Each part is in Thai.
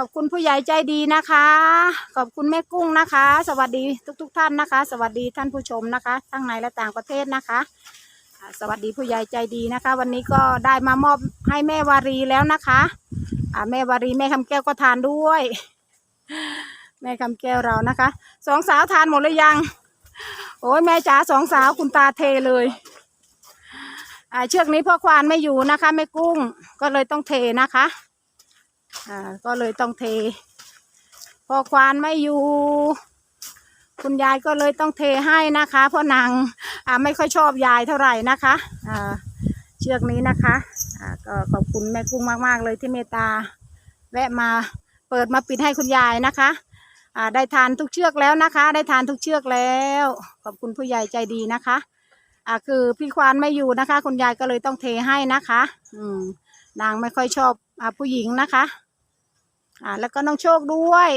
ขอบคุณผู้ใหญ่ใจดีนะคะ ขอบคุณแม่กุ้งนะคะ สวัสดีทุกๆท่านนะคะ สวัสดีท่านผู้ชมนะคะ ทั้งในและต่างประเทศนะคะ สวัสดีผู้ใหญ่ใจดีนะคะ วันนี้ก็ได้มามอบให้แม่วารีแล้วนะคะแม่วารีแม่คำแก้วก็ทานด้วย แม่คำแก้วเรานะคะสองสาวทานหมดหรือยัง โอ้ยแม่จ๋าสองสาวคุณตาเทเลยอ่าเชือกนี้พ่อควานไม่อยู่นะคะแม่กุ้งก็เลยต้องเทนะคะ อ่าก็เลยต้องเท พอควานไม่อยู่ คุณยายก็เลยต้องเทให้นะคะ เพราะนางอ่าไม่ค่อยชอบยายเท่าไหร่นะคะอ่าเชือกนี้นะคะอ่าก็ขอบคุณแม่กุ้งมากๆเลยที่เมตตาแวะมาเปิดมาปิดให้คุณยายนะคะอ่าได้ทานทุกเชือกแล้วนะคะ ได้ทานทุกเชือกแล้ว ขอบคุณผู้ใหญ่ใจดีนะคะอ่าคือพี่ควานไม่อยู่นะคะ คุณยายก็เลยต้องเทให้นะคะ อืมนางไม่ค่อยชอบอผู้หญิงนะคะ อ่าแล้วก็น้องโชคด้วย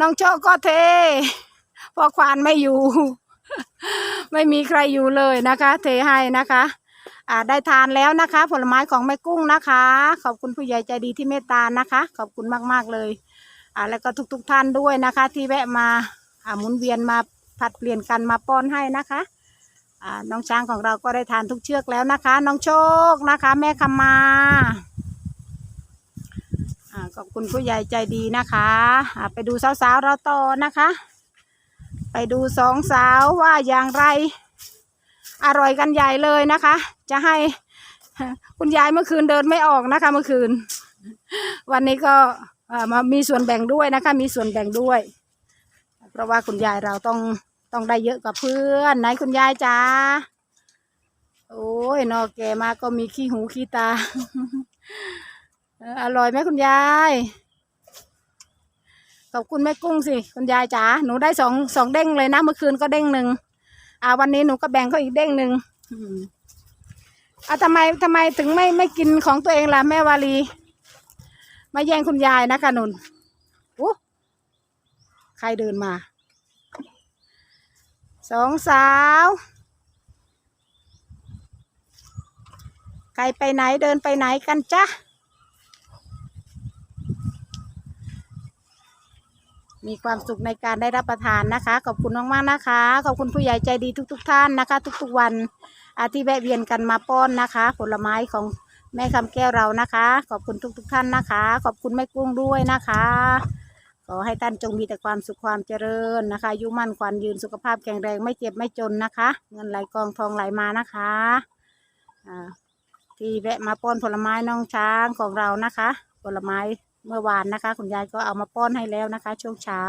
น้องโชคก็เทพอควานไม่อยู่ ไม่มีใครอยู่เลยนะคะ เทให้นะคะอ่าได้ทานแล้วนะคะ ผลไม้ของแม่กุ้งนะคะ ขอบคุณผู้ใหญ่ใจดีที่เมตตานะคะ ขอบคุณมากๆเลยอ่าแล้วก็ทุกๆทท่านด้วยนะคะ ที่แวะมาอ่าหมุนเวียนมาผัดเปลี่ยนกันมาป้อนให้นะคะอ่าน้องช้างของเราก็ได้ทานทุกเชือกแล้วนะคะ น้องโชคนะคะ แม่คำมา คุณผู้ใหญ่ใจดีนะคะไปดูสาวๆเราต่อนะคะ ไปดูสองสาวว่าอย่างไร อร่อยกันใหญ่เลยนะคะ จะให้คุณยายเมื่อคืนเดินไม่ออกนะคะ เมื่อคืน วันนี้ก็เอ่อมามีส่วนแบ่งด้วยนะคะ มีส่วนแบ่งด้วย เพราะว่าคุณยายเราต้องต้องได้เยอะกว่าเพื่อนไหนคุณยายจ้าโอ้ยนอกแกมาก็มีขี้หูขี้ตา อร่อยไหมคุณยายขอบคุณแม่กุ้งสิคุณยายจ๋าหนูได้สองสองเด้งเลยนะเมื่อคืนก็เด้งหนึ่งอ่าวันนี้หนูก็แบ่งเขาอีกเด้งหนึ่งอืมอะทำไมทำไมถึงไม่ไม่กินของตัวเองล่ะแม่วาลีมาแย่งคุณยายนะคะนุนอู้ใครเดินมา สองสาว ใครไปไหนเดินไปไหนกันจ๊ะ มีความสุขในการได้รับประทานนะคะ ขอบคุณมากๆนะคะ ขอบคุณผู้ใหญ่ใจดีทุก ๆ ท่านนะคะ ทุกๆวันอาที่แวะเวียนกันมาป้อนนะคะ ผลไม้ของแม่คำแก้วเรานะคะ ขอบคุณทุก ๆ ท่านนะคะ ขอบคุณแม่กุ้งด้วยนะคะขอให้ท่านจงมีแต่ความสุขความเจริญนะคะยุมั่นขวัญยืนสุขภาพแข็งแรงไม่เจ็บไม่จนนะคะ เงินไหลกองทองไหลมานะคะอ่าที่แวะมาป้อนผลไม้น้องช้างของเรานะคะ ผลไม้ เมื่อวานนะคะ คุณยายก็เอามาป้อนให้แล้วนะคะ ช่วงเช้า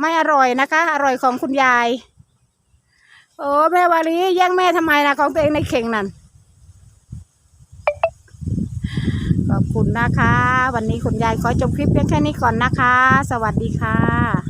ไม่อร่อยนะคะ อร่อยของคุณยาย โอ้แม่วาลีแย่งแม่ทำไมนะของตัวเองในเข่งนั่นขอบคุณนะคะ วันนี้คุณยายขอจบคลิปเพียงแค่นี้ก่อนนะคะ สวัสดีค่ะ